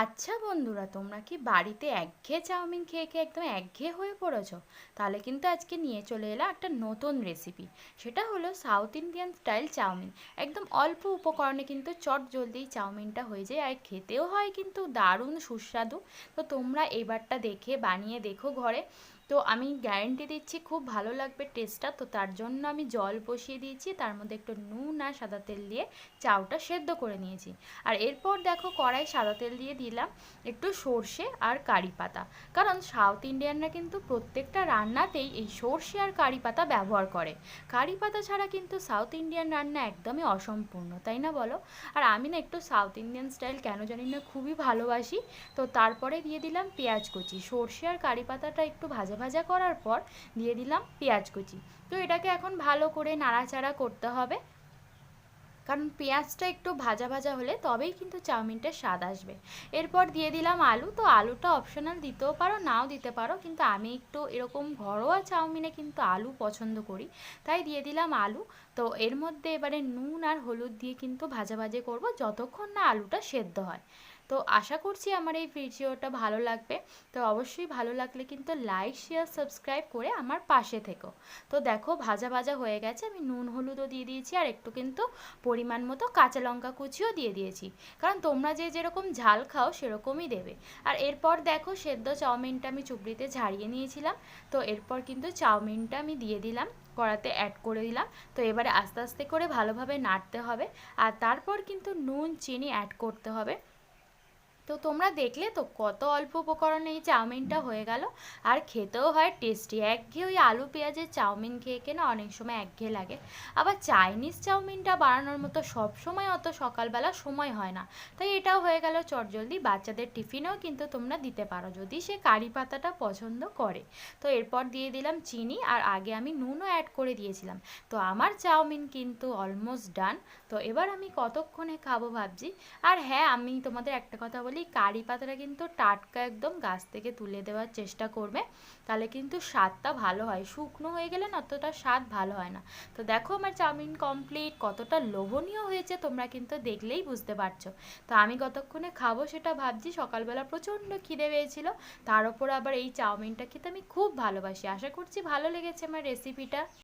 আচ্ছা বন্ধুরা, তোমরা কি বাড়িতে একঘেয়ে চাউমিন খেয়ে খেয়ে একদম একঘেয়ে হয়ে পড়েছ? তাহলে কিন্তু আজকে নিয়ে চলে এলাম একটা নতুন রেসিপি সেটা হলো সাউথ ইন্ডিয়ান স্টাইল চাউমিন। একদম অল্প উপকরণে কিন্তু চট জলদি চাউমিনটা হয়ে যায় আর খেতেও হয় কিন্তু দারুণ সুস্বাদু। তো তোমরা এবারটা দেখে বানিয়ে দেখো ঘরে। তো আমি গ্যারেন্টি দিচ্ছি খুব ভালো লাগবে টেস্টটা তো তার জন্য আমি জল বসিয়ে দিয়েছি, তার মধ্যে একটু নুন আর সাদা তেল দিয়ে চাউটা সেদ্ধ করে নিয়েছি। আর এরপর দেখো কড়াই সাদা তেল দিয়ে দিলাম একটু সর্ষে আর কারি পাতা। কারণ সাউথ ইন্ডিয়ানরা কিন্তু প্রত্যেকটা রান্নাতেই এই সর্ষে আর কারি পাতা ব্যবহার করে। কারি পাতা ছাড়া কিন্তু সাউথ ইন্ডিয়ান রান্না একদমই অসম্পূর্ণ, তাই না বলো? আর আমি না একটু সাউথ ইন্ডিয়ান স্টাইল কেন জানি না খুবই ভালোবাসি। তো তারপরে দিয়ে দিলাম পেঁয়াজ কুচি। সর্ষে আর কারি পাতাটা একটু ভাজা ভাজা করার পর দিয়ে দিলাম পেঁয়াজ কুচি। তো এটাকে এখন ভালো করে নাড়াচাড়া করতে হবে। কারণ পেঁয়াজটা একটু ভাজা ভাজা হলে তবেই কিন্তু চাউমিনটার স্বাদ আসবে। এরপর দিয়ে দিলাম আলু। তো আলুটা অপশনাল দিতেও পারো, নাও দিতে পারো। কিন্তু আমি একটু এরকম ঘরোয়া চাউমিনে কিন্তু আলু পছন্দ করি। তাই দিয়ে দিলাম আলু। তো এর মধ্যে এবারে নুন আর হলুদ দিয়ে কিন্তু ভাজা ভাজে করব, যতক্ষণ না আলুটা সেদ্ধ হয়। তো আশা করছি আমার এই ভিডিওটা ভালো লাগবে। তো অবশ্যই ভালো লাগলে কিন্তু লাইক শেয়ার সাবস্ক্রাইব করে আমার পাশে থেকো। তো দেখো ভাজা ভাজা হয়ে গেছে, আমি নুন, হলুদও দিয়ে দিয়েছি আর একটু কিন্তু পরিমাণ মতো কাঁচা লঙ্কা কুচিও দিয়ে দিয়েছি। কারণ তোমরা যে যেরকম ঝাল খাও সেরকমই দেবে। আর এরপর দেখো সেদ্ধ চাউমিনটা আমি চুবড়িতে ঝাড়িয়ে নিয়েছিলাম। তো এরপর কিন্তু চাউমিনটা আমি দিয়ে দিলাম, কড়াতে অ্যাড করে দিলাম। তো এবারে আস্তে আস্তে করে ভালোভাবে নাড়তে হবে। আর তারপর কিন্তু নুন, চিনি অ্যাড করতে হবে। তো তোমরা দেখলে তো কত অল্প উপকরণে এই চাউমিনটা হয়ে গেল। আর খেতেও হয় টেস্টি। একঘেয়ে ওই আলু পেঁয়াজের চাউমিন খেয়ে খেয়ে না অনেক সময় একঘেয়ে লাগে। আবার চাইনিজ চাউমিনটা বানানোর মতো সব সময় অত সকালবেলা সময় হয় না। তাই এটাও হয়ে গেল চটজলদি। বাচ্চাদের টিফিনেও কিন্তু তোমরা দিতে পারো যদি সে কারি পাতাটা পছন্দ করে। তো এরপর দিয়ে দিলাম চিনি আর আগে আমি নুনও অ্যাড করে দিয়েছিলাম। তো আমার চাউমিন কিন্তু অলমোস্ট ডান। তো এবার আমি কতক্ষণে খাব ভাবছি। আর হ্যাঁ আমি তোমাদের একটা কথা বলি, কারি পাতাটা কিন্তু টাটকা একদম গাছ থেকে তুলে দেওয়ার চেষ্টা করবে, তাহলে কিন্তু স্বাদটা ভালো হয়। শুকনো হয়ে গেলে না অতটা স্বাদ ভালো হয় না। তো দেখো আমার চাউমিন কমপ্লিট কতটা লোভনীয় হয়েছে, তোমরা কিন্তু দেখলেই বুঝতে পারছ। তো আমি কতক্ষণে খাব সেটা ভাবছি, সকালবেলা প্রচণ্ড খিদে পেয়েছিল, তার ওপর আবার এই চাউমিনটা খেতে আমি খুব ভালোবাসি। আশা করছি ভালো লেগেছে আমার রেসিপিটা